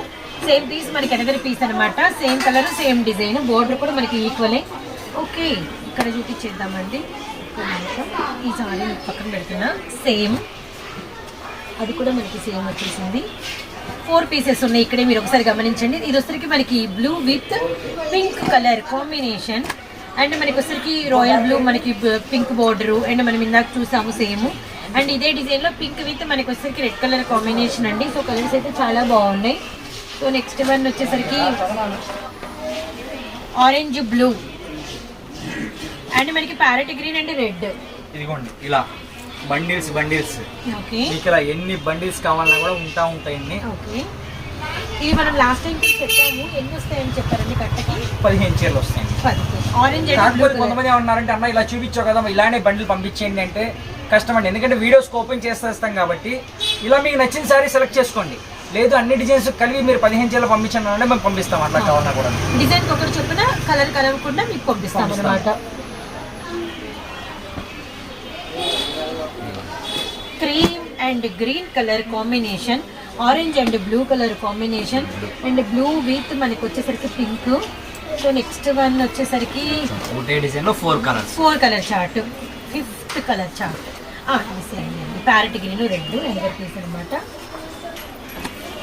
same piece మనకి ఎనదర్ పీస్ అన్నమాట. Same colour same design border కూడా మనకి ఈక్వలే ఓకే ఇక్కడ చూపించేద్దామండి. ఈ సారీ పక్కన పెడుతున్నా. సేమ్ అది కూడా మనకి సేమ్ వచ్చేసింది. ఫోర్ పీసెస్ ఉన్నాయి ఇక్కడే మీరు ఒకసారి గమనించండి. ఇది వచ్చరికి మనకి blue with pink colour combination and మనకి వచ్చరికి రాయల్ బ్లూ మనకి పింక్ బోర్డరు అండ్ మనం ఇందాక చూసాము సేమ్ అండ్ ఇదే డిజైన్లో పింక్ విత్ మనకి వచ్చరికి రెడ్ కలర్ కాంబినేషన్ అండి. సో కలర్స్ అయితే చాలా బాగున్నాయి. సో నెక్స్ట్ వన్ వచ్చేసరికి ఆరెంజ్ బ్లూ. అండ్ మనకి ప్యారెట్ గ్రీన్ అండ్ రెడ్. ఇదిగోండి ఇలా. Bundles bundles. ఇలా ఎన్ని బండిల్స్ కావాలన్నా కూడా ఉంటా ఉంటాయండి. ఓకే. ఇవి మనం లాస్ట్ టైం చెప్పాము. ఎన్ని వస్తాయని చెప్పారండి కట్టకి పదిహేను చీరలు వస్తాయండి. ఆరెంజ్ కాకపోతే కొంతమంది ఏమన్నారంటే అన్న ఇలా చూపించావు కదా ఇలానే బండిల్ పంపించేయండి అంటే కష్టం అండి ఎందుకంటే వీడియోస్ ఓపెన్ చేసేస్తాం కాబట్టి ఇలా మీకు నచ్చిన సారీ సెలెక్ట్ చేసుకోండి. లేదు అన్ని డిజైన్స్ కలిపి మీరు పదిహేను చీరలు పంపించండి అంటే మేము పంపిస్తాం అట్లా కావాలన్నా కూడా. డిజైన్ ఒకటి చొప్పున కలర్ కలవకుండా మీకు పంపిస్తాం. అనమాట cream and green colour combination orange and blue colour combination and blue with మనకి వచ్చేసరికి పింక్. సో నెక్స్ట్ వన్ వచ్చేసరికి ఒకటే డిజైన్లో four colours. Four colour chart fifth colour chart. Parrot green red another piece అనమాట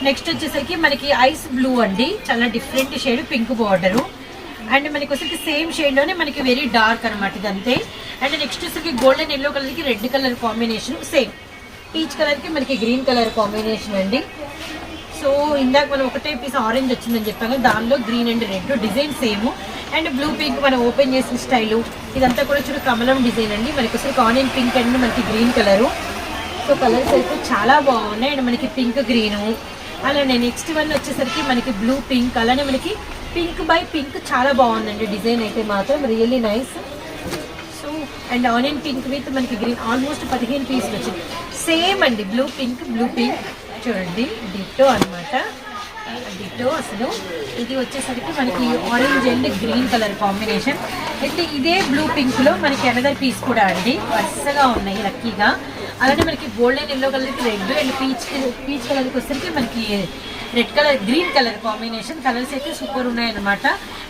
నెక్స్ట్ వచ్చేసరికి మనకి ice blue అండి. చాలా different shade pink border and మనకి వచ్చేసరికి సేమ్ షేడ్లోనే మనకి వెరీ డార్క్ అనమాట ఇదంతే. అండ్ నెక్స్ట్ వచ్చేసరికి గోల్డెన్ ఎల్లో కలర్కి red colour combination same peach కలర్కి మనకి గ్రీన్ కలర్ కాంబినేషన్ అండి. సో ఇందాక మనం ఒకటే పీస్ ఆరెంజ్ వచ్చిందని చెప్పాము దానిలో green and red design same and blue pink మనం ఓపెన్ చేసిన స్టైలు ఇదంతా కూడా చూడు కమలం డిజైన్ అండి. మనకి వచ్చేసరికి ఆనియన్ పింక్ అండ్ మనకి గ్రీన్ కలరు సో కలర్స్ అయితే చాలా బాగున్నాయి. అండ్ మనకి పింక్ గ్రీను అలానే నెక్స్ట్ వన్ వచ్చేసరికి మనకి బ్లూ పింక్ అలానే మనకి పింక్ బై పింక్ చాలా బాగుందండి డిజైన్ అయితే మాత్రం. Really nice so and onion pink with మనకి గ్రీన్ ఆల్మోస్ట్ పదిహేను పీసులు వచ్చింది. సేమ్ అండి బ్లూ పింక్ బ్లూ పింక్ చూడండి డిట్టో అన్నమాట. డిట్టో అసలు. ఇది వచ్చేసరికి మనకి orange and green colour combination అయితే ఇదే బ్లూ పింక్లో మనకి అనదర్ పీస్ కూడా అండి. వరుసగా ఉన్నాయి లక్కీగా అలానే మనకి గోల్డెన్ ఎల్లో కలర్కి రెడ్ అండ్ పీచ్ పీచ్ కలర్కి వచ్చేసరికి మనకి red colour green colour combination colours అయితే సూపర్ ఉన్నాయన్నమాట.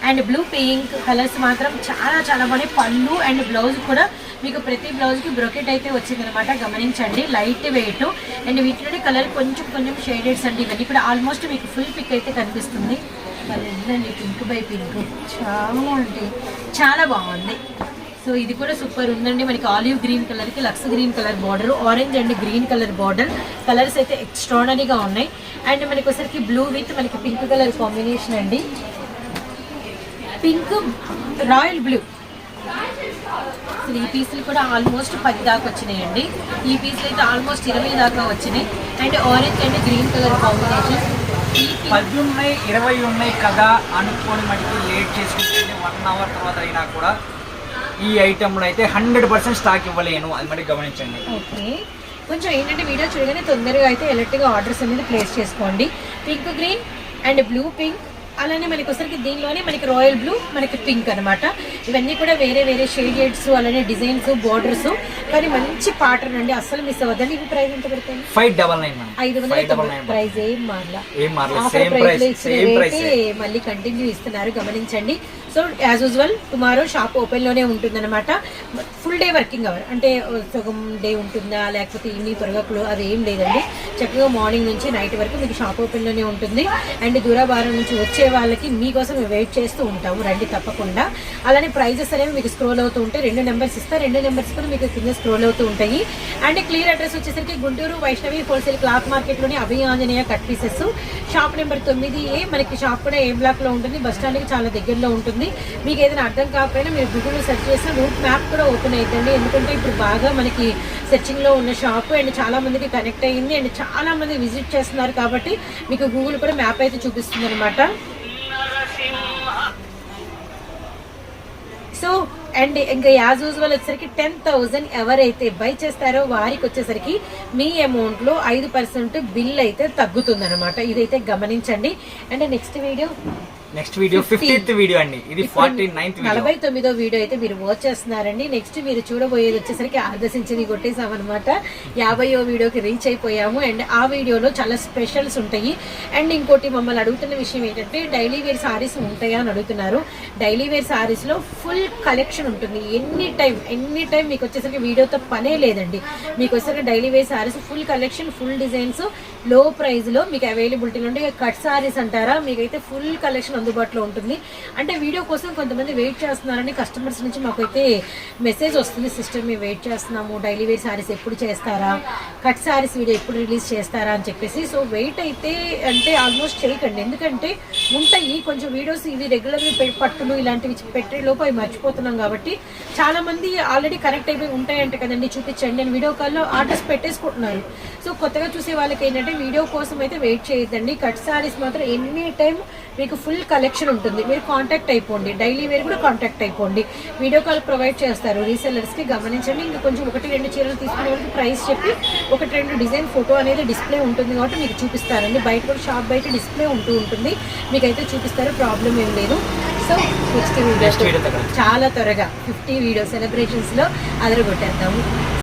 అండ్ బ్లూ పింక్ కలర్స్ మాత్రం చాలా చాలా బాగున్నాయి. పళ్ళు అండ్ బ్లౌజ్ కూడా మీకు ప్రతి బ్లౌజ్కి బ్రొకెట్ అయితే వచ్చిందనమాట గమనించండి లైట్ వెయిట్ అండ్ వీటిలోనే కలర్ కొంచెం కొంచెం షేడెడ్స్ అండి ఇవన్నీ. కూడా ఆల్మోస్ట్ మీకు ఫుల్ పిక్ అయితే కనిపిస్తుంది. అండి పింక్ బై పింక్ చాలా అంటే చాలా బాగుంది. సో ఇది కూడా సూపర్ ఉందండి. మనకి ఆలివ్ గ్రీన్ కలర్కి Lux green colour border orange and green colour border. Colours అయితే ఎక్స్ట్రాడనరీగా ఉన్నాయి. అండ్ మనకి ఒకసారికి బ్లూ విత్ మనకి పింక్ కలర్ కాంబినేషన్ అండి. పింక్ రాయల్ బ్లూ ఈ పీసులు కూడా ఆల్మోస్ట్ పది దాకా వచ్చినాయండి. ఈ పీసులు అయితే ఆల్మోస్ట్ ఇరవై దాకా వచ్చినాయి. And orange and green colour combination పది ఉన్నాయి ఇరవై ఉన్నాయి కదా అనుకోని మటుకు లేట్ చేసుకుంటే వన్ అవర్ తర్వాత అయినా కూడా ఈ ఐటెంలో అయితే హండ్రెడ్ పర్సెంట్ స్టాక్ ఇవ్వలేను. అది మరి గమనించండి. ఓకే. కొంచెం ఏంటంటే వీడియో చూడగానే తొందరగా అయితే ఎలర్ట్గా ఆర్డర్స్ అనేది ప్లేస్ చేసుకోండి. Pink green and blue pink అలానే మనకి వచ్చరికి దీనిలోనే మనకి రాయల్ బ్లూ మనకి పింక్ అన్నమాట. ఇవన్నీ కూడా వేరే వేరే షేడెడ్స్ అలానే డిజైన్స్ బార్డర్స్ కానీ మంచి ప్యాటర్న్ అండి. అస్సలు మిస్ అవ్వద్దండి. ఇవి ప్రైస్ ఎంత పడుతుంది ఫైవ్ డబల్ నైన్ ఐదు వందల ప్రైస్ ఏం మారలా. ఆఫర్ ప్రైస్ మళ్ళీ కంటిన్యూ ఇస్తున్నారు. గమనించండి. So as usual tomorrow shop ఓపెన్లోనే ఉంటుందన్నమాట. ఫుల్ డే వర్కింగ్ అవర్ అంటే సగం డే ఉంటుందా లేకపోతే ఈవినింగ్ త్వరగా క్లో అది ఏం లేదండి. చక్కగా మార్నింగ్ నుంచి నైట్ వరకు మీకు షాప్ ఓపెన్లోనే ఉంటుంది. అండ్ దూరాభారం నుంచి వచ్చే వాళ్ళకి మీకోసం వెయిట్ చేస్తూ ఉంటాము. రండి తప్పకుండా. అలానే ప్రైజెస్ అనేవి మీకు స్క్రోల్ అవుతూ ఉంటాయి. రెండు నెంబర్స్ ఇస్తా రెండు నెంబర్స్ కూడా మీకు కింద స్క్రోల్ అవుతూ ఉంటాయి. అండ్ క్లియర్ అడ్రస్ వచ్చేసరికి Guntur Vaishnavi wholesale cloth మార్కెట్లోని Abhi Anjaneya cut pieces shop number తొమ్మిది ఏ మనకి షాప్ కూడా ఏ బ్లాక్లో ఉంటుంది. బస్ స్టాండ్కి చాలా దగ్గరలో ఉంటుంది. మీకు ఏదైనా అర్థం కాకపోయినా మీరు గూగుల్ సెర్చ్ చేస్తే రూట్ మ్యాప్ కూడా ఓపెన్ అవుతుంది ఎందుకంటే ఇప్పుడు బాగా మనకి సెర్చింగ్లో ఉన్న షాప్ అండ్ చాలామందికి కనెక్ట్ అయ్యింది అండ్ చాలా మంది విజిట్ చేస్తున్నారు కాబట్టి మీకు గూగుల్ కూడా మ్యాప్ అయితే చూపిస్తుంది అనమాట సో అండ్ ఇంకా యాజ్ యూజువల్ వచ్చేసరికి టెన్ థౌజండ్ ఎవరైతే బై చేస్తారో వారికి వచ్చేసరికి మీ అమౌంట్లో ఐదు పర్సెంట్ బిల్ అయితే తగ్గుతుంది అనమాట ఇదైతే గమనించండి. And next video next video fifteenth video అండి. ఇది ఫార్టీ నైన్త్ నలభై తొమ్మిదో వీడియో అయితే మీరు వాచ్ చేస్తున్నారండి. నెక్స్ట్ మీరు చూడబోయేది వచ్చేసరికి అర్ధ సెంచరీ కొట్టేసాం అనమాట యాభైయో వీడియోకి రీచ్ అయిపోయాము. అండ్ ఆ వీడియోలో చాలా స్పెషల్స్ ఉంటాయి. అండ్ ఇంకోటి మమ్మల్ని అడుగుతున్న విషయం ఏంటంటే డైలీ వేర్ సారీస్ ఉంటాయా అని అడుగుతున్నారు. డైలీ వేర్ సారీస్లో ఫుల్ కలెక్షన్ ఉంటుంది. ఎనీ టైం ఎనీ టైం మీకు వచ్చేసరికి వీడియోతో పనే లేదండి. మీకు వచ్చేసరికి daily wear saris full collection full డిజైన్స్లో ప్రైస్లో మీకు అవైలబిలిటీలో ఉంటే కట్ సారీస్ అంటారా? మీకైతే ఫుల్ కలెక్షన్ అందుబాటులో ఉంటుంది. అంటే వీడియో కోసం కొంతమంది వెయిట్ చేస్తున్నారని కస్టమర్స్ నుంచి మాకైతే మెసేజ్ వస్తుంది. సిస్టర్ మేము వెయిట్ చేస్తున్నాము. డైలీ వేర్ శారీస్ ఎప్పుడు చేస్తారా? కట్ సారీస్ వీడియో ఎప్పుడు రిలీజ్ చేస్తారా? అని చెప్పేసి. సో వెయిట్ అయితే అంటే ఆల్మోస్ట్ చేయకండి. ఎందుకంటే ఉంటాయి. కొంచెం వీడియోస్ ఇవి రెగ్యులర్గా పట్టులు ఇలాంటివి పెట్టే లోపు అవి మర్చిపోతున్నాం కాబట్టి చాలా మంది ఆల్రెడీ కనెక్ట్ అయిపోయి ఉంటాయంట కదండి. చూపించండి నేను వీడియో కాల్లో ఆర్డర్స్ పెట్టేసుకుంటున్నారు. సో కొత్తగా చూసే వాళ్ళకి ఏంటంటే వీడియో కోసం అయితే వెయిట్ చేయొద్దండి. కట్ శారీస్ మాత్రం ఎనీ టైం మీకు ఫుల్ కలెక్షన్ ఉంటుంది. మీరు కాంటాక్ట్ అయిపోండి. డైలీ వేర్ కూడా కాంటాక్ట్ అయిపోండి. వీడియో కాల్ ప్రొవైడ్ చేస్తారు. రీసెల్లర్స్కి గమనించండి. ఇంకా కొంచెం ఒకటి రెండు చీరలు తీసుకునే వాళ్ళకి ప్రైస్ చెప్పి ఒకటి రెండు డిజైన్ ఫోటో అనేది డిస్ప్లే ఉంటుంది కాబట్టి మీకు చూపిస్తారండి. బయట కూడా షాప్ బయట డిస్ప్లే ఉంటూ ఉంటుంది. మీకైతే చూపిస్తారు. ప్రాబ్లం ఏం లేదు. సో నెక్స్ట్ వీడియో చాలా త్వరగా. ఫిఫ్టీ వీడియో సెలబ్రేషన్స్లో అదరగొట్టేద్దాము.